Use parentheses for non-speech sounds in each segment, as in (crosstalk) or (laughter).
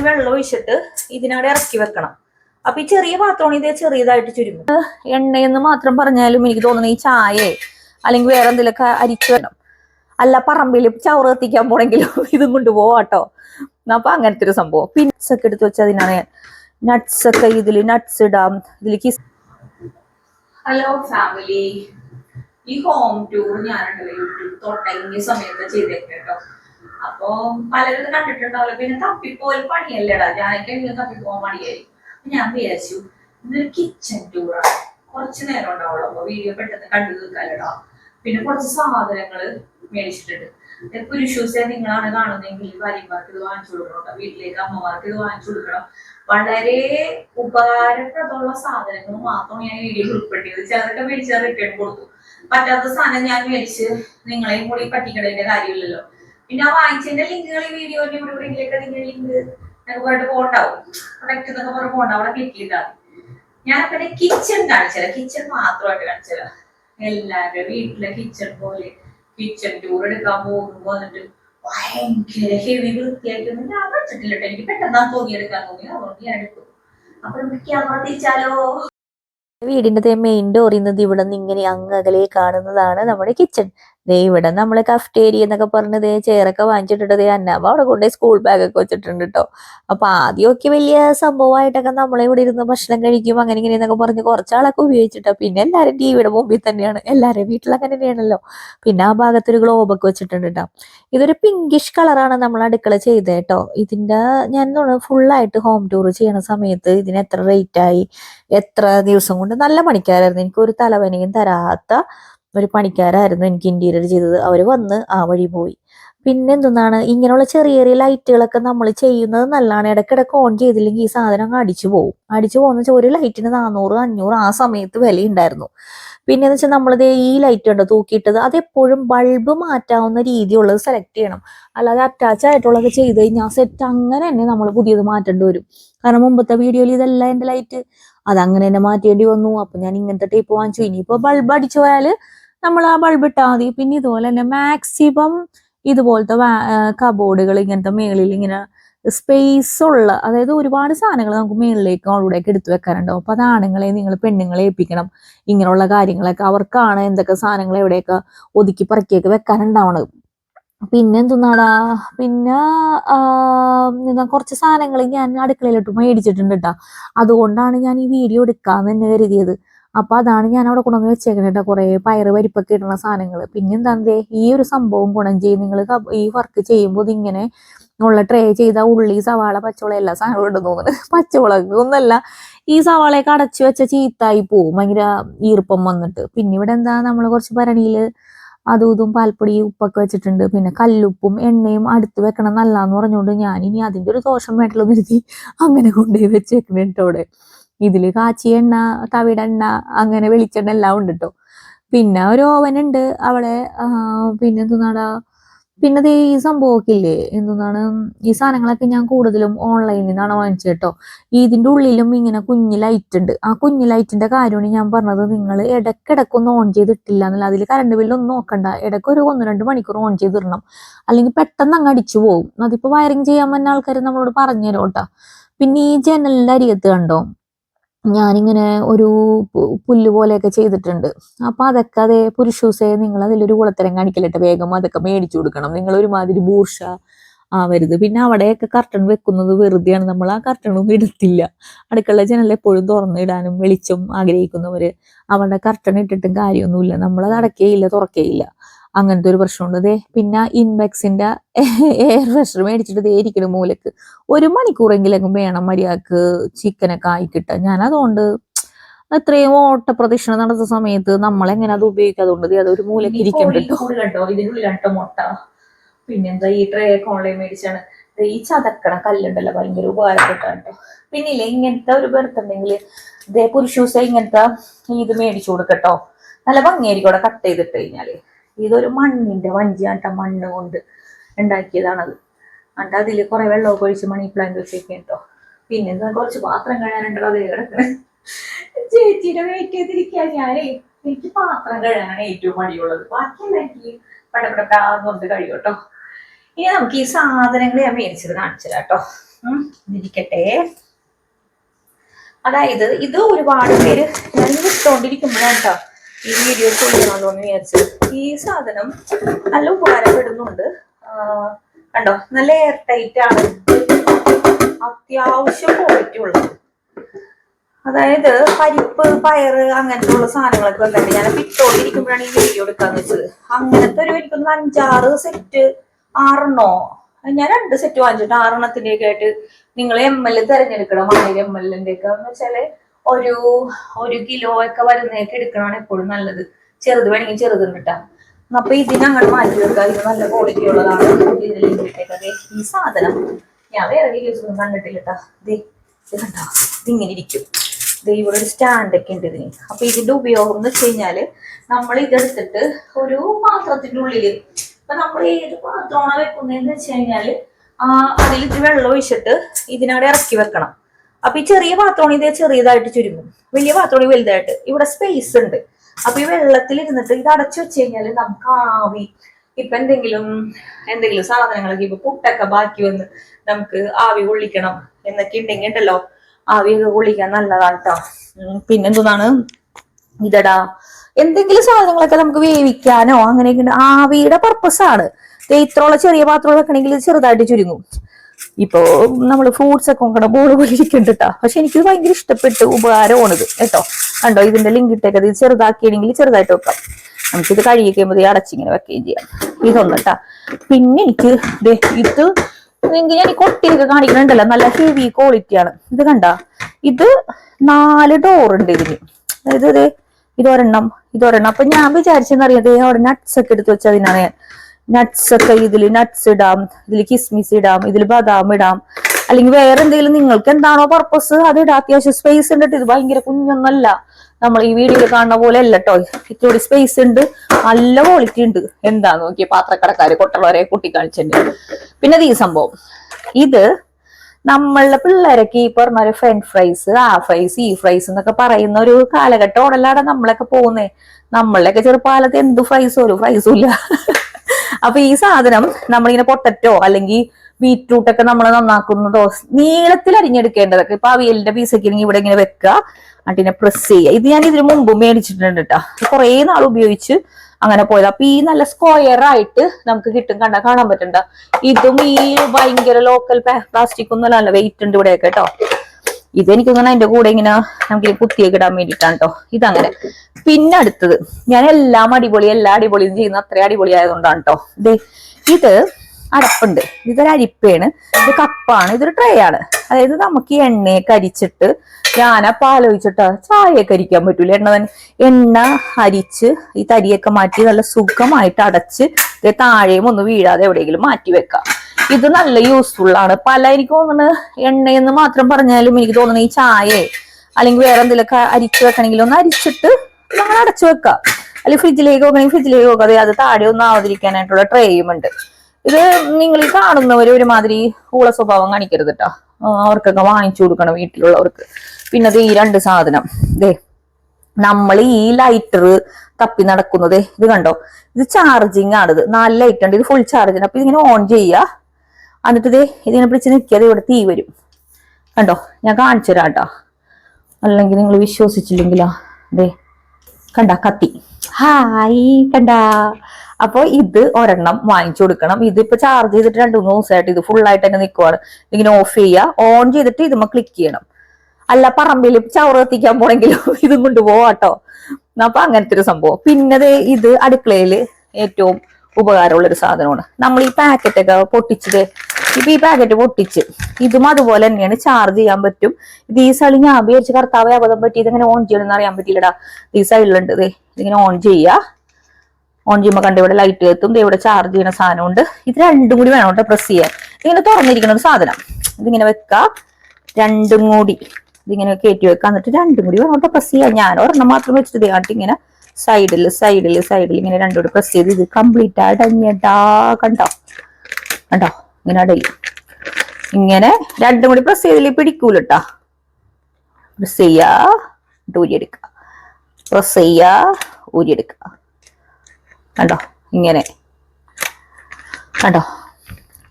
ഇത്തിരി വെള്ളം ഒഴിച്ചിട്ട് ഇതിനവിടെ ഇറക്കി വെക്കണം. അപ്പൊ ഈ ചെറിയ പാത്രമാണ് ഇതേ ചെറിയതായിട്ട് ചുരുങ്ങും. എണ്ണയെന്ന് മാത്രം പറഞ്ഞാലും എനിക്ക് തോന്നുന്നു ഈ ചായയെ അല്ലെങ്കിൽ വേറെ എന്തെങ്കിലുമൊക്കെ അരിച്ചു വേണം അല്ല പറമ്പിൽ ചവറ് കത്തിക്കാൻ പോണെങ്കിലും ഇതും കൊണ്ട് പോവാട്ടോ അപ്പൊ അങ്ങനത്തെ ഒരു സംഭവം. പിൻസ് ഒക്കെ എടുത്ത് വെച്ചാൽ അതിനാണ് നട്ട്സ് ഒക്കെ ഇതിൽ നട്ട്സ് ഇടാം. ഇതിലേക്ക് കിസ് ഹലോ ഫാമിലി ഈ ഹോം ടൂർ ഞാനുണ്ടല്ലോ യൂട്യൂബ് തുടങ്ങിയ സമയത്ത് ചെയ്തേക്കും കേട്ടോ അപ്പൊ പലരും കണ്ടിട്ടുണ്ടാവില്ല. പിന്നെ ഒരു പണിയല്ലേടാ. ഞാനൊക്കെ തപ്പിപ്പോവാൻ പണിയായി ഞാൻ വിചാരിച്ചു ഇതൊരു കിച്ചൺ ടൂറാണ് കുറച്ച് നേരം ഉണ്ടാവുള്ളൂ. അപ്പൊ വീഡിയോ പെട്ടെന്ന് കണ്ടു തീർക്കാലടാ. പിന്നെ കുറച്ച് സാധനങ്ങൾ മേടിച്ചിട്ടുണ്ട്. പുരുഷൂസെ നിങ്ങളാണ് കാണുന്നതെങ്കിൽ ഭാര്യമാർക്ക് ഇത് വാങ്ങിച്ചു കൊടുക്കണം വീട്ടിലേക്ക് അമ്മമാർക്ക് ഇത് വാങ്ങിച്ചു കൊടുക്കണം. വളരെ ഉപകാരപ്രദമുള്ള സാധനങ്ങൾ മാത്രം ഞാൻ വീഡിയോയിൽ ഉൾപ്പെടുത്തിയത്. ചിലതൊക്കെ മേടിച്ച് റിട്ടേൺ കൊടുത്തു. പറ്റാത്ത സാധനം ഞാൻ മേടിച്ച് നിങ്ങളെയും കൂടി പറ്റിക്കേണ്ടതിന്റെ കാര്യമില്ലല്ലോ. പിന്നെ ആ വാങ്ങിച്ചതിന്റെ ലിങ്കുകൾ ഈ വീഡിയോന്റെ ഇവിടെ എവിടെയെങ്കിലൊക്കെ നിങ്ങൾ ലിങ്ക് എന്നൊക്കെ പറഞ്ഞിട്ട് പോണ്ടാവും പ്രൊഡക്റ്റ് എന്നൊക്കെ പറഞ്ഞ് പോണ്ട അവിടെ ക്ലിക്ക് ചെയ്താൽ ഞാൻ പിന്നെ കിച്ചൺ കാണിച്ചല്ല കിച്ചൺ മാത്രമായിട്ട് കാണിച്ചല്ല എല്ലാവരുടെ വീട്ടിലെ കിച്ചൺ പോലെ കിച്ചൺ ടൂർ എടുക്കാൻ പോകുമ്പോ എന്നിട്ട് ഭയങ്കര ഹെവി വൃത്തിയായിട്ടൊന്നും ഞാൻ വെച്ചിട്ടില്ല എനിക്ക് പെട്ടെന്ന് തോന്നിയെടുക്കാൻ തോന്നി അതുകൊണ്ട് ഞാൻ എടുക്കും. അപ്പൊ നമുക്ക് ക്യാമറ തിരിച്ചാലോ? വീടിന്റെ മെയിൻ ഡോറിൽ നിന്ന് ഇവിടെ നിന്ന് ഇങ്ങനെ അങ്ങകലെ കാണുന്നതാണ് നമ്മുടെ കിച്ചൺ ദേ ഇവിടെ നമ്മൾ കഫ്റ്റേരിയ എന്നൊക്കെ പറഞ്ഞ് ദേ ചെയറൊക്കെ വാങ്ങിച്ചിട്ടുണ്ട് ദേ അന്നാമ്മ അവിടെ കൊണ്ടുപോയി സ്കൂൾ ബാഗൊക്കെ വെച്ചിട്ടുണ്ട് കേട്ടോ അപ്പൊ ആദ്യമൊക്കെ വലിയ സംഭവമായിട്ടൊക്കെ നമ്മളെ ഇവിടെ ഇരുന്ന് ഭക്ഷണം കഴിക്കും അങ്ങനെ ഇങ്ങനെ എന്നൊക്കെ പറഞ്ഞ് കുറച്ചാളൊക്കെ ഉപയോഗിച്ചിട്ടോ. പിന്നെ എല്ലാവരും ടിവിയുടെ മുമ്പിൽ തന്നെയാണ്. എല്ലാവരും വീട്ടിൽ അങ്ങനെ തന്നെയാണല്ലോ. പിന്നെ ആ ഭാഗത്തൊരു ഗ്ലോബൊക്കെ വെച്ചിട്ടുണ്ട് കേട്ടോ ഇതൊരു പിങ്കിഷ് കളറാണ് നമ്മൾ അടുക്കള ചെയ്തത് കേട്ടോ ഇതിന്റെ ഞാൻ ഫുള്ളായിട്ട് ഹോം ടൂർ ചെയ്യണ സമയത്ത് ഇതിന് എത്ര റേറ്റ് ആയി? എത്ര ദിവസം നല്ല പണിക്കാരായിരുന്നു. എനിക്ക് ഒരു തലവനയും തരാത്ത ഒരു പണിക്കാരായിരുന്നു എനിക്ക് ഇന്റീരിയർ ചെയ്തത്. അവർ വന്ന് ആ വഴി പോയി. പിന്നെ എന്തെന്നാണ് ഇങ്ങനെയുള്ള ചെറിയ ചെറിയ ലൈറ്റുകളൊക്കെ നമ്മൾ ചെയ്യുന്നത് നല്ലതാണ്. ഇടയ്ക്കിടയ്ക്ക് ഓൺ ചെയ്തില്ലെങ്കിൽ ഈ സാധനം അങ്ങ് അടിച്ചു പോകും. അടിച്ചു പോകുന്ന വെച്ചാൽ ഒരു ലൈറ്റിന് നാനൂറ് അഞ്ഞൂറ് ആ സമയത്ത് വിലയുണ്ടായിരുന്നു. പിന്നെ എന്ന് വെച്ചാൽ നമ്മളിത് ഈ ലൈറ്റ് ഉണ്ട് തൂക്കിയിട്ടത്? അതെപ്പോഴും ബൾബ് മാറ്റാവുന്ന രീതിയുള്ളത് സെലക്ട് ചെയ്യണം. അല്ലാതെ അറ്റാച്ച് ആയിട്ടുള്ളത് ചെയ്ത് കഴിഞ്ഞാൽ സെറ്റ് അങ്ങനെ തന്നെ നമ്മൾ പുതിയത് മാറ്റേണ്ടി വരും. കാരണം മുമ്പത്തെ വീഡിയോയിൽ ഇതല്ല എന്റെ ലൈറ്റ് അതങ്ങനെ തന്നെ മാറ്റേണ്ടി വന്നു. അപ്പൊ ഞാൻ ഇങ്ങനത്തെ ടൈപ്പ് വാങ്ങിച്ചു. ഇനിയിപ്പോ ബൾബ് അടിച്ചു പോയാൽ നമ്മൾ ആ ബൾബ് ഇട്ടാൽ മതി. പിന്നെ ഇതുപോലെ തന്നെ മാക്സിമം ഇതുപോലത്തെ കബോർഡുകൾ ഇങ്ങനത്തെ മേളിൽ ഇങ്ങനെ സ്പേസ് ഉള്ള അതായത് ഒരുപാട് സാധനങ്ങൾ നമുക്ക് മേളിലേക്ക് ഒക്കെ എടുത്തു വെക്കാനുണ്ടാവും അപ്പൊ അത് ആണുങ്ങളെ നിങ്ങൾ പെണ്ണുങ്ങളെ ഏൽപ്പിക്കണം. ഇങ്ങനെയുള്ള കാര്യങ്ങളൊക്കെ അവർക്കാണ് എന്തൊക്കെ സാധനങ്ങൾ എവിടെയൊക്കെ ഒതുക്കി പറക്കിയൊക്കെ വെക്കാനുണ്ടാവണത്. പിന്നെ എന്തുന്നാടാ പിന്നെ കുറച്ച് സാധനങ്ങൾ ഞാൻ അടുക്കളയിലോട്ട് മേടിച്ചിട്ടുണ്ട് കേട്ടോ അതുകൊണ്ടാണ് ഞാൻ ഈ വീഡിയോ എടുക്കാന്ന് തന്നെ കരുതിയത്. അപ്പൊ അതാണ് ഞാൻ അവിടെ കൊണ്ടുവന്ന് വെച്ചേക്കുന്നത് കേട്ടോ കുറെ പയറ് പരിപ്പൊക്കെ ഇടുന്ന സാധനങ്ങൾ പിന്നെ എന്താണ് ദേ ഈ ഒരു സംഭവം ഗുണം ചെയ്യും. നിങ്ങൾ ഈ വർക്ക് ചെയ്യുമ്പോൾ ഇതിങ്ങനെ ഉള്ള ട്രേ ചെയ്ത ഉള്ളി സവാള പച്ചവള എല്ലാ സാധനങ്ങളും ഇടുന്നു തോന്നുന്നു. (laughs) പച്ചവളക്ക് ഒന്നല്ല ഈ സവാളയൊക്കെ അടച്ചു വെച്ച ചീത്തായി പോവും. ഭയങ്കര ഈർപ്പം വന്നിട്ട്. പിന്നെ ഇവിടെ എന്താ നമ്മൾ കുറച്ച് ഭരണിയിൽ അതും ഇതും പാൽപ്പൊടി ഉപ്പൊക്കെ വെച്ചിട്ടുണ്ട്. പിന്നെ കല്ലുപ്പും എണ്ണയും അടുത്ത് വെക്കണം നല്ലാന്ന് പറഞ്ഞുകൊണ്ട് ഞാൻ ഇനി അതിന്റെ ഒരു ദോഷം വേണ്ടല്ലോ നിർത്തി അങ്ങനെ കൊണ്ടുപോയി വെച്ചേക്കണ കേട്ടോ ഇതിൽ കാച്ചിയ എണ്ണ തവിട എണ്ണ അങ്ങനെ വെളിച്ചെണ്ണ എല്ലാം ഉണ്ട് കേട്ടോ. പിന്നെ ഒരു ഓവൻ ഉണ്ട്. അവിടെ പിന്നെ എന്തുന്നാടാ പിന്നെ ദേ ഈ സംഭവമൊക്കെ ഇല്ലേ ഈ സാധനങ്ങളൊക്കെ ഞാൻ കൂടുതലും ഓൺലൈനിൽ നിന്നാണ് വാങ്ങിച്ചത് കേട്ടോ. ഇതിന്റെ ഉള്ളിലും ഇങ്ങനെ കുഞ്ഞു ലൈറ്റ് ഉണ്ട്. ആ കുഞ്ഞു ലൈറ്റിന്റെ കാര്യമാണ് ഞാൻ പറഞ്ഞത്. നിങ്ങൾ ഇടയ്ക്കിടയ്ക്കൊന്ന് ഓൺ ചെയ്തിട്ടില്ല എന്നല്ല. അതിൽ കറണ്ട് ബില്ലൊന്നും നോക്കണ്ട. ഇടയ്ക്ക് ഒരു ഒന്ന് രണ്ട് മണിക്കൂർ ഓൺ ചെയ്തിടണം. അല്ലെങ്കിൽ പെട്ടെന്ന് അങ്ങ് അടിച്ചു പോകും അതിപ്പോ വയറിങ് ചെയ്യാൻ വന്ന ആൾക്കാർ നമ്മളോട് പറഞ്ഞു തരും കേട്ടോ. പിന്നെ ഈ ജനലിന്റെ അരികത്ത് കണ്ടോ? ഞാനിങ്ങനെ ഒരു പുല്ല് പോലെയൊക്കെ ചെയ്തിട്ടുണ്ട്. അപ്പൊ അതൊക്കെ അതേ പുരുഷൂസേ നിങ്ങൾ അതിലൊരു കുളത്തരം കാണിക്കലിട്ട് വേഗം അതൊക്കെ മേടിച്ചു കൊടുക്കണം. നിങ്ങൾ ഒരുമാതിരി ബൂർഷ ആവരുത്. പിന്നെ അവിടെയൊക്കെ കർട്ടൺ വെക്കുന്നത് വെറുതെയാണ്. നമ്മൾ ആ കർട്ടണൊന്നും ഇടത്തില്ല. അടുക്കള ജനൽ എപ്പോഴും തുറന്നിടാനും വെളിച്ചം ആഗ്രഹിക്കുന്നവര് അവരുടെ കർട്ടൺ ഇട്ടിട്ടും കാര്യമൊന്നുമില്ല. നമ്മളത് അടക്കേയില്ല തുറക്കുകയില്ല അങ്ങനത്തെ ഒരു പ്രശ്നമുണ്ട്. ദേ പിന്നെ ഇൻബെക്സിന്റെ (laughs) എയർ ഫ്രഷർ മേടിച്ചിട്ട് ദേ ഇരിക്കണ മൂലക്ക്. ഒരു മണിക്കൂറെങ്കിലും വേണം മര്യാദയ്ക്ക് ചിക്കനൊക്കെ ആയി കിട്ടാൻ. ഞാൻ അതുകൊണ്ട് ഓട്ട ഓട്ടപ്രദക്ഷിണം നടത്തുന്ന സമയത്ത് നമ്മൾ എങ്ങനെ അത് ഉപയോഗിക്കാതുകൊണ്ട് അതൊരു മൂലക്ക് ഇരിക്കുന്നുണ്ട് മുട്ട. പിന്നെന്താ ഈ ട്രേ ഓൺലൈൻ മേടിച്ചാണ്. ഈ ചതക്കണ കല്ലുണ്ടല്ലോ ഭയങ്കര ഉപകാരപ്പെട്ടോ കേട്ടോ പിന്നില്ലേ ഇങ്ങനത്തെ ഒരു ബെർത്തുണ്ടെങ്കിൽ ഇതേ പുരുഷൂസ ഇങ്ങനത്തെ ഇത് മേടിച്ചു കൊടുക്കട്ടോ. നല്ല ഭംഗിയായിരിക്കും അവിടെ കട്ട് ചെയ്തിട്ട് കഴിഞ്ഞാൽ. ഇതൊരു മണ്ണിന്റെ വഞ്ചിയാട്ട മണ്ണ് കൊണ്ട് ഉണ്ടാക്കിയതാണത്. എന്നിട്ട് അതിൽ കുറെ വെള്ളമൊക്കെ ഒഴിച്ച് മണി പ്ലാന്റ് വെച്ചേക്കും കേട്ടോ പിന്നെ എന്താ കുറച്ച് പാത്രം കഴുകാനുണ്ടോ അതേ കിടക്കണേ. ചേച്ചിയുടെ വെയിറ്റ് ചെയ്തിരിക്കാൻ ഞാനേ. എനിക്ക് പാത്രം കഴുകാനാണ് ഏറ്റവും മടിയുള്ളത്. ബാക്കിയെല്ലാം എനിക്ക് പടപടപ്പെടാന്ന് കൊണ്ട് ഇനി നമുക്ക് ഈ സാധനങ്ങൾ ഞാൻ മേടിച്ചത് കാണിച്ചു കേട്ടോ ഉം, ഇതിരിക്കട്ടെ അതായത് ഇത് ഒരുപാട് പേര് ഞാൻ വിട്ടോണ്ടിരിക്കുമ്പോഴാണ് കേട്ടോ ഈ വീഡിയോ ചെയ്യണമല്ലോ എന്ന് വിചാരിച്ചു. ഈ സാധനം നല്ല ഉപകാരപ്പെടുന്നുണ്ട്. കണ്ടോ? നല്ല എയർ ടൈറ്റ് ആണ്. അത്യാവശ്യം ക്വാളിറ്റി ഉള്ളത് അതായത് പരിപ്പ് പയറ് അങ്ങനത്തെ ഉള്ള സാധനങ്ങളൊക്കെ വന്നിട്ട് ഞാൻ പിറ്റോണ്ടിരിക്കുമ്പോഴാണ് ഈ വീഡിയോ എടുക്കാന്ന് വെച്ചത്. അങ്ങനത്തെ ഒരു എനിക്കൊന്ന് അഞ്ചാറ് സെറ്റ് ആറെണ്ണോ? ഞാൻ രണ്ട് സെറ്റ് വാങ്ങിച്ചിട്ട് ആറെണ്ണത്തിന്റെ ഒക്കെ ആയിട്ട് നിങ്ങൾ എം എൽ എ തിരഞ്ഞെടുക്കണം. ആയിരം എം എൽ എന്റെ ഒക്കെ എന്ന് വെച്ചാൽ ഒരു ഒരു കിലോ ഒക്കെ വരുന്നതൊക്കെ എടുക്കണമാണ് എപ്പോഴും നല്ലത്. ചെറുത് വേണമെങ്കിൽ ചെറുതുണ്ട് കേട്ടോ. അപ്പൊ ഇതിനെ അങ്ങോട്ട് മാറ്റി വെക്കാം. ഇത് നല്ല ക്വാളിറ്റി ഉള്ളതാണ്. ഈ സാധനം ഞാൻ വേറെ വീഡിയോസ് ഒന്നും കണ്ടിട്ടില്ല കേട്ടോ ഇത് ഇതിങ്ങനെ ഇരിക്കും. ദേ ഇവിടെ ഒരു സ്റ്റാൻഡ് ഒക്കെ ഉണ്ട് ഇതിന്. അപ്പൊ ഇതിന്റെ ഉപയോഗം എന്ന് വെച്ച് കഴിഞ്ഞാൽ നമ്മൾ ഇതെടുത്തിട്ട് ഒരു പാത്രത്തിന്റെ ഉള്ളിൽ ഇപ്പൊ നമ്മൾ ഏത് പാത്രമാണ് വെക്കുന്നതെന്ന് വെച്ച് കഴിഞ്ഞാൽ ഇത്തിരി വെള്ളം ഒഴിച്ചിട്ട് ഇതിനവിടെ ഇറക്കി വെക്കണം. അപ്പൊ ഈ ചെറിയ പാത്രമാണ് ഇതേ ചെറിയതായിട്ട് ചുരുങ്ങും. വലിയ പാത്രമാണ് വലുതായിട്ട്. ഇവിടെ സ്പേസ് ഉണ്ട്. അപ്പൊ ഈ വെള്ളത്തിൽ ഇരുന്നിട്ട് ഇത് അടച്ചു വെച്ച് കഴിഞ്ഞാൽ നമുക്ക് ആവി ഇപ്പൊ എന്തെങ്കിലും എന്തെങ്കിലും സാധനങ്ങളൊക്കെ ഇപ്പൊ പുട്ടൊക്കെ ബാക്കി വന്ന് നമുക്ക് ആവി കൊള്ളിക്കണം എന്നൊക്കെ ഉണ്ടെങ്കിൽ ഉണ്ടല്ലോ. ആവിയൊക്കെ കൊള്ളിക്കാൻ നല്ലതാണ് കേട്ടോ പിന്നെന്താണ് ഇതടാ എന്തെങ്കിലും സാധനങ്ങളൊക്കെ നമുക്ക് വേവിക്കാനോ അങ്ങനെയൊക്കെ ആവിയുടെ പർപ്പസ് ആണ്. ഇത്രയുള്ള ചെറിയ പാത്രം വെക്കണമെങ്കിൽ ചെറുതായിട്ട് ചുരുങ്ങും. ഇപ്പോ നമ്മൾ ഫ്രൂട്ട്സ് ഒക്കെ നോക്കണ ബോൾ പോലെ ഇരിക്കുന്നുണ്ട് പക്ഷെ എനിക്ക് ഭയങ്കര ഇഷ്ടപ്പെട്ട്. ഉപകാരമാണിത്. കേട്ടോ. കണ്ടോ? ഇതിന്റെ ലിങ്ക് ഇട്ടേക്കത് ഇത് ചെറുതാക്കിയാണെങ്കിൽ ചെറുതായിട്ട് വെക്കാം. നമുക്കിത് കഴുകി കഴിയുമ്പോൾ അടച്ചിങ്ങനെ വെക്കുകയും ചെയ്യാം. ഇതൊന്നും കേട്ടാ പിന്നെ എനിക്ക് ഇത് എങ്കിൽ ഞാൻ ഈ കൊട്ടിയൊക്കെ കാണിക്കണുണ്ടല്ലോ. നല്ല ഹെവി ക്വാളിറ്റിയാണ് ഇത് കണ്ട? ഇത് നാല് ഡോർ ഉണ്ട് ഇതിന്. അതായത് ഇത് ഇതൊരെണ്ണം. ഇതൊരെണ്ണം. അപ്പൊ ഞാൻ വിചാരിച്ചെന്നറിയാം അവിടെ നട്ട്സ് ഒക്കെ എടുത്ത് വെച്ചതിനാണ് ഞാൻ നട്ട്സ് ഒക്കെ ഇതിൽ നട്ട്സ് ഇടാം ഇതിൽ കിസ്മിസ് ഇടാം ഇതിൽ ബദാം ഇടാം. അല്ലെങ്കിൽ വേറെ എന്തെങ്കിലും നിങ്ങൾക്ക് എന്താണോ പർപ്പസ് അത് ഇടാം. അത്യാവശ്യം സ്പേസ് ഉണ്ട് ഇത് ഭയങ്കര കുഞ്ഞൊന്നല്ല. നമ്മൾ ഈ വീഡിയോയിൽ കാണുന്ന പോലെ അല്ല കേട്ടോ. ഇത്തിരി സ്പേസ് ഉണ്ട്. നല്ല ക്വാളിറ്റി ഉണ്ട്. എന്താ നോക്കിയ പാത്രക്കടക്കാര് കുട്ടി കാണിച്ചിട്ടുണ്ട് പിന്നെ ഈ സംഭവം. ഇത് നമ്മളുടെ പിള്ളേരൊക്കെ ഈ പറഞ്ഞ ഫ്രഞ്ച് ഫ്രൈസ് ആ ഫ്രൈസ് ഈ ഫ്രൈസ് എന്നൊക്കെ പറയുന്ന ഒരു കാലഘട്ടം ഉടലാടെ നമ്മളൊക്കെ പോകുന്നേ. നമ്മളൊക്കെ ചെറുപ്പകാലത്ത് എന്ത് ഫ്രൈസും ഒരു ഫ്രൈസും ഇല്ല. അപ്പൊ ഈ സാധനം നമ്മളിങ്ങനെ പൊട്ടറ്റോ അല്ലെങ്കിൽ ബീറ്റ്റൂട്ട് ഒക്കെ നമ്മൾ നന്നാക്കുന്നതോ നീളത്തിൽ അരിഞ്ഞെടുക്കേണ്ടതൊക്കെ ഇപ്പൊ അവിയലിന്റെ പീസൊക്കെ ഇല്ലെങ്കിൽ ഇവിടെ ഇങ്ങനെ വെക്കുക. അതിനെ പ്രസ് ചെയ്യുക. ഇത് ഞാൻ ഇതിനു മുമ്പ് മേടിച്ചിട്ടുണ്ട് കേട്ടോ കുറേ നാൾ ഉപയോഗിച്ച് അങ്ങനെ പോയത്. അപ്പൊ ഈ നല്ല സ്ക്വയർ ആയിട്ട് നമുക്ക് കിട്ടും. കണ്ട കാണാൻ പറ്റണ്ട? ഇതും ഈ ഭയങ്കര ലോക്കൽ പ്ലാസ്റ്റിക് ഒന്നും നല്ല വെയിറ്റ് ഉണ്ട് ഇവിടെയൊക്കെ കേട്ടോ ഇതെനിക്ക് തോന്നുന്നു അതിന്റെ കൂടെ ഇങ്ങനെ നമുക്ക് കുത്തിയൊക്കെ ഇടാൻ വേണ്ടിയിട്ടാണ് കേട്ടോ ഇതങ്ങനെ. പിന്നെ അടുത്തത്. ഞാൻ എല്ലാം അടിപൊളി എല്ലാ അടിപൊളിയും ചെയ്യുന്ന അത്ര അടിപൊളി ആയതുകൊണ്ടാണ് കേട്ടോ ഇത് അടപ്പുണ്ട് ഇതൊരു അരിപ്പയാണ്. ഇത് കപ്പാണ്. ഇതൊരു ട്രേ ആണ്. അതായത് നമുക്ക് എണ്ണയൊക്കെ അരിച്ചിട്ട് ഞാനപ്പോ ആലോചിച്ചിട്ട് ചായയൊക്കെ അരിക്കാൻ പറ്റൂല. എണ്ണ തന്നെ. എണ്ണ അരിച്ച് ഈ തരിയൊക്കെ മാറ്റി നല്ല സുഖമായിട്ട് അടച്ച് ഇത് താഴെയും ഒന്ന് വീഴാതെ എവിടെയെങ്കിലും മാറ്റി വെക്കാം. ഇത് നല്ല യൂസ്ഫുൾ ആണ്. പല എനിക്ക് തോന്നുന്നത് എണ്ണയെന്ന് മാത്രം പറഞ്ഞാലും എനിക്ക് തോന്നുന്നത് ഈ ചായയെ അല്ലെങ്കിൽ വേറെ എന്തെങ്കിലുമൊക്കെ അരിച്ചു വെക്കണമെങ്കിൽ ഒന്ന് അരിച്ചിട്ട് നമ്മൾ അടച്ചു വെക്കാം അല്ലെങ്കിൽ ഫ്രിഡ്ജിലേക്ക് വെക്കണമെങ്കിൽ ഫ്രിഡ്ജിലേക്ക് വെക്കാതെ അതെ താഴെ ഒന്നും ട്രേയും ഉണ്ട്. ഇത് നിങ്ങൾ ഈ കാണുന്നവർ ഒരുമാതിരി ഊള സ്വഭാവം കാണിക്കരുത് കേട്ടോ അവർക്കൊക്കെ വാങ്ങിച്ചു കൊടുക്കണം വീട്ടിലുള്ളവർക്ക്. പിന്നെ ഈ രണ്ട് സാധനം. ദേ നമ്മൾ ഈ ലൈറ്റർ തപ്പി നടക്കുന്നത് ഇത് കണ്ടോ? ഇത് ചാർജിങ് ആണിത്. നാല് ലൈറ്റ് ഉണ്ട് ഇത് ഫുൾ ചാർജിങ് അപ്പൊ ഇതിങ്ങനെ ഓൺ ചെയ്യുക. എന്നിട്ട് ഇതേ ഇതിനെ പിടിച്ച് നിൽക്കിയത് ഇവിടെ തീ വരും. കണ്ടോ? ഞാൻ കാണിച്ചു തരാം കേട്ടോ അല്ലെങ്കിൽ നിങ്ങൾ വിശ്വസിച്ചില്ലെങ്കിലോ. അതെ കണ്ട കത്തി. ഹായ് കണ്ട. അപ്പൊ ഇത് ഒരെണ്ണം വാങ്ങിച്ചു കൊടുക്കണം. ഇതിപ്പോ ചാർജ് ചെയ്തിട്ട് രണ്ടു മൂന്ന് ദിവസമായിട്ട് ഇത് ഫുൾ ആയിട്ട് തന്നെ നിൽക്കുവാണ് ഇങ്ങനെ ഓഫ് ചെയ്യുക ഓൺ ചെയ്തിട്ട് ഇതുമ്മ ക്ലിക്ക് ചെയ്യണം. അല്ല പറമ്പിൽ ചവറ് കത്തിക്കാൻ പോണെങ്കിലും (laughs) ഇതും കൊണ്ട് പോവാട്ടോ. അപ്പൊ അങ്ങനത്തെ ഒരു സംഭവം. പിന്നെ ഇത് അടുക്കളയിൽ ഏറ്റവും ഉപകാരമുള്ള ഒരു സാധനമാണ്. നമ്മൾ ഈ പാക്കറ്റൊക്കെ പൊട്ടിച്ചത് ഇപ്പൊ ഈ പാക്കറ്റ് പൊട്ടിച്ച്. ഇതും അതുപോലെ തന്നെയാണ് ചാർജ് ചെയ്യാൻ പറ്റും. ഇത് ഈ ഞാൻ വിചാരിച്ച് കർത്താവെ അബദ്ധം പറ്റി ഇതെങ്ങനെ ഓൺ ചെയ്യണമെന്ന് അറിയാൻ പറ്റില്ലടാ ഈ സൈഡിലുണ്ട് ഇതിങ്ങനെ ഓൺ ചെയ്യുക ഓൺ ചെയ്യുമ്പോൾ കണ്ട് ഇവിടെ ലൈറ്റ് എത്തും ദേ ഇവിടെ ചാർജ് ചെയ്യുന്ന സാധനമുണ്ട്. ഇത് രണ്ടും കൂടി വേണം കേട്ടോ പ്രസ് ചെയ്യാൻ. ഇങ്ങനെ തുറന്നിരിക്കുന്ന ഒരു സാധനം. ഇതിങ്ങനെ വെക്കാം. രണ്ടും കൂടി. ഇതിങ്ങനെ കയറ്റി വെക്കാൻ എന്നിട്ട് രണ്ടും കൂടി വേണം കേട്ടോ പ്രസ് ചെയ്യാൻ. ഞാൻ ഒരെണ്ണം മാത്രം വെച്ചിട്ട് ഇതാണ്ട് ഇങ്ങനെ സൈഡിൽ സൈഡിൽ സൈഡിൽ ഇങ്ങനെ രണ്ടും കൂടി പ്രസ് ചെയ്ത് ഇത് കംപ്ലീറ്റ് ആയിട്ട് അടഞ്ഞിട്ടാ കണ്ടോ? കണ്ടോ? ഇങ്ങനെ അടയും. ഇങ്ങനെ രണ്ടും കൂടി പ്രസ് ചെയ്തില്ലേ പിടിക്കൂലട്ടാ. പ്രസ് ചെയ്യാ ഊരിയെടുക്കുക. പ്രസ് ചെയ്യാ ഊരിയെടുക്കുക. കണ്ടോ? ഇങ്ങനെ. കണ്ടോ?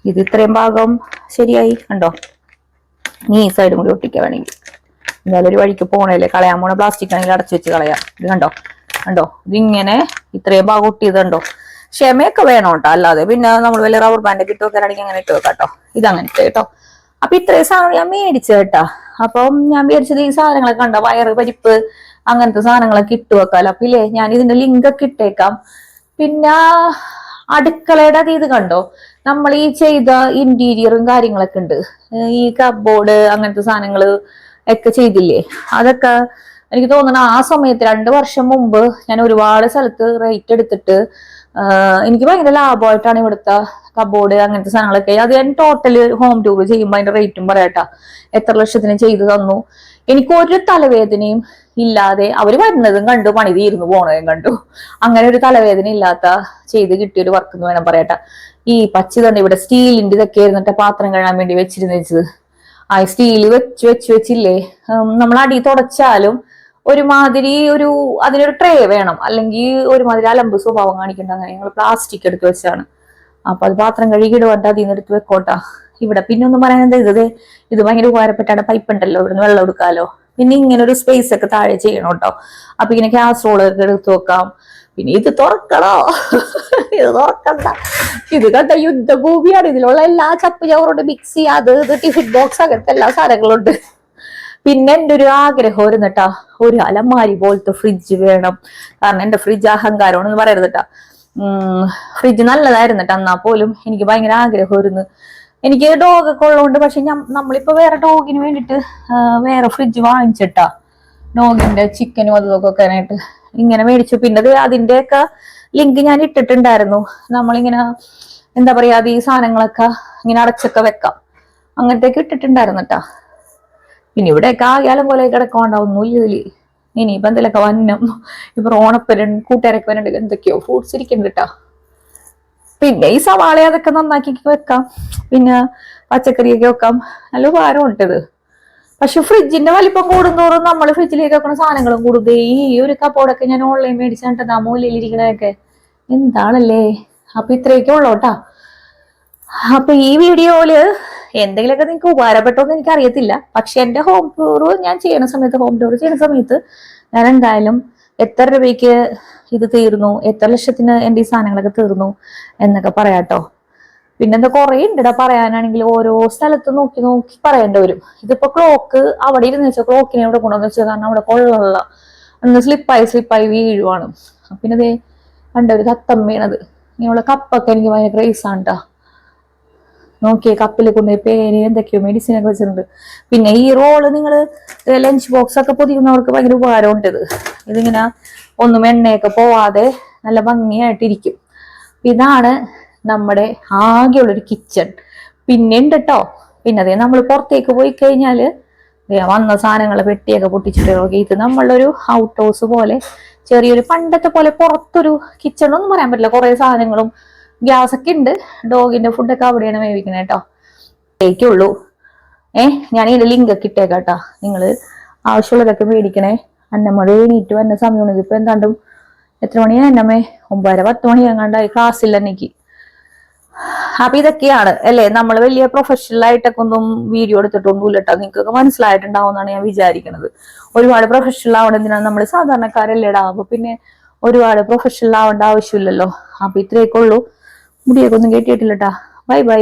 ഇത് ഇത്രയും ഭാഗം ശരിയായി? കണ്ടോ? നീ ഈ സൈഡും കൂടി ഒട്ടിക്കുക വേണമെങ്കിൽ. എന്തായാലും ഒരു വഴിക്ക് പോണല്ലേ കളയാൻ പോണ പ്ലാസ്റ്റിക് ആണെങ്കിൽ അടച്ചു വെച്ച് കളയാം. ഇത് കണ്ടോ? കണ്ടോ? ഇതിങ്ങനെ ഇത്രയും ഭാഗം ഒട്ടിയത് കണ്ടോ? ക്ഷമയൊക്കെ വേണം കേട്ടോ. അല്ലാതെ പിന്നെ നമ്മൾ വലിയ റബ്ബർ ബാൻഡ് ഇട്ട് വെക്കാനാണെങ്കിൽ അങ്ങനെ ഇട്ട് വെക്കാം കേട്ടോ ഇട്ട് കേട്ടോ. അപ്പൊ ഇത്രയും സാധനങ്ങൾ ഞാൻ മേടിച്ചു കേട്ടാ. അപ്പം ഞാൻ മേടിച്ചത് ഈ സാധനങ്ങളൊക്കെ കണ്ടോ? വയറ് പരിപ്പ് അങ്ങനത്തെ സാധനങ്ങളൊക്കെ ഇട്ട് വെക്കാലോ. അപ്പൊ ഇല്ലേ ഞാൻ ഇതിന്റെ ലിങ്ക് ഒക്കെ ഇട്ടേക്കാം. പിന്നെ അടുക്കളയുടെ അത് ഇത് കണ്ടോ? നമ്മൾ ഈ ചെയ്ത ഇന്റീരിയറും കാര്യങ്ങളൊക്കെ ഉണ്ട്. ഈ കബോർഡ് അങ്ങനത്തെ സാധനങ്ങൾ ഒക്കെ ചെയ്തില്ലേ? അതൊക്കെ എനിക്ക് തോന്നുന്നു ആ സമയത്ത് രണ്ട് വർഷം മുമ്പ് ഞാൻ ഒരുപാട് സ്ഥലത്ത് റേറ്റ് എടുത്തിട്ട് എനിക്ക് ഭയങ്കര ലാഭമായിട്ടാണ് ഇവിടുത്തെ കബോർഡ് അങ്ങനത്തെ സാധനങ്ങളൊക്കെ. അത് ഞാൻ ടോട്ടൽ ഹോം ടൂർ ചെയ്യുമ്പോൾ അതിന്റെ റേറ്റും പറയാട്ട എത്ര ലക്ഷത്തിന് ചെയ്തു തന്നു. എനിക്ക് ഒരു തലവേദനയും ഇല്ലാതെ അവർ വരുന്നതും കണ്ടു പണി തീർന്നു പോണതും കണ്ടു. അങ്ങനെ ഒരു തലവേദന ഇല്ലാത്ത ചെയ്ത് കിട്ടിയ ഒരു വർക്ക് എന്ന് വേണം പറയട്ടെ ഈ പച്ച തന്നെ ഇവിടെ സ്റ്റീലിന്റെ ഇതൊക്കെ ഇരുന്നിട്ട് പാത്രം കഴുകാൻ വേണ്ടി വെച്ചിരുന്നു വെച്ചത്. ആ സ്റ്റീൽ വെച്ച് വെച്ച് വെച്ചില്ലേ നമ്മൾ അടി തുടച്ചാലും ഒരുമാതിരി ഒരു അതിനൊരു ട്രേ വേണം. അല്ലെങ്കിൽ ഒരുമാതിരി അലമ്പ് സ്വഭാവം കാണിക്കേണ്ട. അങ്ങനെ ഞങ്ങൾ പ്ലാസ്റ്റിക് എടുത്ത് വെച്ചാണ്. അപ്പൊ അത് പാത്രം കഴുകിയിടുവാണ്ട് അതിൽ നിന്ന് എടുത്ത് വെക്കോട്ടാ. ഇവിടെ പിന്നെ ഒന്നും പറയാൻ എന്താ ഇത്? ഇത് ഭയങ്കര ഉപകാരപ്പെട്ടാണ് പൈപ്പ് ഉണ്ടല്ലോ ഇവിടുന്ന് വെള്ളം എടുക്കാലോ. പിന്നെ ഇങ്ങനെ ഒരു സ്പേസ് ഒക്കെ താഴെ ചെയ്യണം കേട്ടോ അപ്പൊ ഇങ്ങനെ കാസറോൾ ഒക്കെ എടുത്ത് വെക്കാം. പിന്നെ ഇത് തുറക്കണോ? ഇത് തുറക്കണ്ട. ഇത് കണ്ട യുദ്ധഭൂമിയാണ്. ഇതിലുള്ള എല്ലാ ചപ്പ് ചവറുണ്ട് മിക്സി അത് ഇത് ടിഫിൻ ബോക്സ് അങ്ങനത്തെ എല്ലാ സാധനങ്ങളുണ്ട്. പിന്നെ എന്റെ ഒരു ആഗ്രഹം കേട്ടാ ഒരു അലമാരി പോലത്തെ ഫ്രിഡ്ജ് വേണം. കാരണം എന്റെ ഫ്രിഡ്ജ് അഹങ്കാരമാണെന്ന് പറയരുത് കേട്ടാ ഫ്രിഡ്ജ് നല്ലതായിരുന്നു കേട്ടാ എന്നാ പോലും എനിക്ക് ഭയങ്കര ആഗ്രഹമായിരുന്നു. എനിക്ക് ഡോഗ് ഒക്കെ ഉള്ളതുകൊണ്ട് പക്ഷെ നമ്മളിപ്പോ വേറെ ഡോഗിന് വേണ്ടിയിട്ട് വേറെ ഫ്രിഡ്ജ് വാങ്ങിച്ചിട്ടാ ഡോഗിന്റെ ചിക്കനും അതും ഇതൊക്കെ വെക്കാനായിട്ട് ഇങ്ങനെ മേടിച്ചു. പിന്നെ അതിന്റെ അതിന്റെയൊക്കെ ലിങ്ക് ഞാൻ ഇട്ടിട്ടുണ്ടായിരുന്നു. നമ്മളിങ്ങനെ എന്താ പറയാ അത് ഈ സാധനങ്ങളൊക്കെ ഇങ്ങനെ അടച്ചൊക്കെ വെക്കാം. അങ്ങനത്തെയൊക്കെ ഇട്ടിട്ടുണ്ടായിരുന്നു കേട്ടാ പിന്നെ ഇവിടെയൊക്കെ ആകാലം പോലെ കിടക്കൊണ്ടാവുന്നില്ല ഇനി ഇനിയിപ്പൊ എന്തെങ്കിലുമൊക്കെ വന്നം. ഇപ്പൊ ഓണപ്പരൻ കൂട്ടുകാരൊക്കെ വരണ്ട് എന്തൊക്കെയോ ഫ്രൂട്ട്സ് ഇരിക്കുന്നുണ്ട് കേട്ടാ പിന്നെ ഈ സവാള അതൊക്കെ നന്നാക്കി വെക്കാം. പിന്നെ പച്ചക്കറിയൊക്കെ വെക്കാം. നല്ല ഇത്. പക്ഷെ ഫ്രിഡ്ജിന്റെ വലിപ്പം കൂടുന്തോറും നമ്മൾ ഫ്രിഡ്ജിലേക്ക് വെക്കുന്ന സാധനങ്ങളും കൂടുതേ. ഈ ഒരു കപ്പോടൊക്കെ ഞാൻ ഓൺലൈൻ മേടിച്ചിട്ട് ആ മൂലയിലിരിക്കണതൊക്കെ എന്താണല്ലേ? അപ്പൊ ഇത്രയൊക്കെ ഉള്ളോട്ടാ അപ്പൊ ഈ വീഡിയോയിൽ എന്തെങ്കിലുമൊക്കെ നിങ്ങൾക്ക് ഉപകാരപ്പെട്ടോന്ന് എനിക്ക് അറിയത്തില്ല പക്ഷെ എന്റെ ഹോം ടൂർ ഞാൻ ചെയ്യുന്ന സമയത്ത് ഹോം ടൂർ ചെയ്യുന്ന സമയത്ത് ഞാൻ എന്തായാലും എത്ര രൂപയ്ക്ക് ഇത് തീർന്നു എത്ര ലക്ഷത്തിന് എന്റെ ഈ സാധനങ്ങളൊക്കെ തീർന്നു എന്നൊക്കെ പറയാട്ടോ. പിന്നെന്താ കുറേ ഉണ്ടടാ പറയാനാണെങ്കിൽ ഓരോ സ്ഥലത്ത് നോക്കി നോക്കി പറയേണ്ടി വരും. ഇതിപ്പോ ക്ലോക്ക് അവിടെ ഇരുന്ന് വെച്ചാൽ ക്ലോക്കിനെ ഇവിടെ കൊണ്ടുവന്ന് വെച്ചാൽ കാരണം അവിടെ കൊള്ളല്ല അന്ന് സ്ലിപ്പായി സ്ലിപ്പായി വീഴുവാണ്. പിന്നെ ദേ കണ്ട ഒരു തത്തം വീണത്. ഇങ്ങനെയുള്ള കപ്പൊക്കെ എനിക്ക് ഭയങ്കര ക്രേസ് ആണ് ട്ടാ. നോക്കിയേ കപ്പിൽ കൊണ്ടുപോയി പേര് എന്തൊക്കെയോ മെഡിസിൻ ഒക്കെ വെച്ചിട്ടുണ്ട്. പിന്നെ ഈ റോൾ നിങ്ങൾ ലഞ്ച് ബോക്സ് ഒക്കെ പൊതിക്കുന്നവർക്ക് ഭയങ്കര ഉപകാരമുണ്ട് ഇത്. ഇതിങ്ങനെ ഒന്നും എണ്ണയൊക്കെ പോവാതെ നല്ല ഭംഗിയായിട്ടിരിക്കും. ഇതാണ് നമ്മുടെ ആകെയുള്ളൊരു കിച്ചൺ പിന്നെ ഉണ്ട് കേട്ടോ പിന്നെ അതേ നമ്മൾ പുറത്തേക്ക് പോയി കഴിഞ്ഞാൽ വന്ന സാധനങ്ങൾ പെട്ടിയൊക്കെ പൊട്ടിച്ചിട്ട് ഇത് നമ്മളൊരു ഔട്ട് ഹൗസ് പോലെ ചെറിയൊരു പണ്ടത്തെ പോലെ പുറത്തൊരു കിച്ചൺ ഒന്നും പറയാൻ പറ്റില്ല. കുറെ സാധനങ്ങളും ഗ്യാസ് ഒക്കെ ഉണ്ട്. ഡോഗിന്റെ ഫുഡൊക്കെ അവിടെയാണ് വേവിക്കുന്നത് കേട്ടോ. കേക്കുള്ളൂ ഏഹ് ഞാൻ ഇതിന്റെ ലിങ്ക് ഒക്കെ ഇട്ടേക്കാം കേട്ടോ നിങ്ങൾ ആവശ്യമുള്ളതൊക്കെ മേടിക്കണേ. അന്നമ്മ എണീറ്റ് വന്ന സമയമാണ്. ഇതിപ്പോ എന്താണ്ടും എത്ര മണിയാണ് അന്നമ്മേ? ഒമ്പതര പത്ത് മണി എങ്ങാണ്ടായി ക്ലാസ്സില്ല എനിക്ക് അപ്പൊ ഇതൊക്കെയാണ് അല്ലെ? നമ്മൾ വലിയ പ്രൊഫഷണൽ ആയിട്ടൊക്കെ ഒന്നും വീഡിയോ എടുത്തിട്ടൊന്നുമില്ല കേട്ടോ നിങ്ങൾക്കൊക്കെ മനസ്സിലായിട്ടുണ്ടാവും എന്നാണ് ഞാൻ വിചാരിക്കുന്നത് ഒരുപാട് പ്രൊഫഷണൽ ആവണം നമ്മൾ നമ്മൾ സാധാരണക്കാരല്ലേടാ അപ്പൊ പിന്നെ ഒരുപാട് പ്രൊഫഷണൽ ആവേണ്ട ആവശ്യമില്ലല്ലോ. അപ്പൊ ഇത്രയൊക്കെ ഉള്ളൂ. മുടിയൊക്കെ ഒന്നും കെട്ടിയിട്ടില്ലട്ടാ ബൈ ബൈ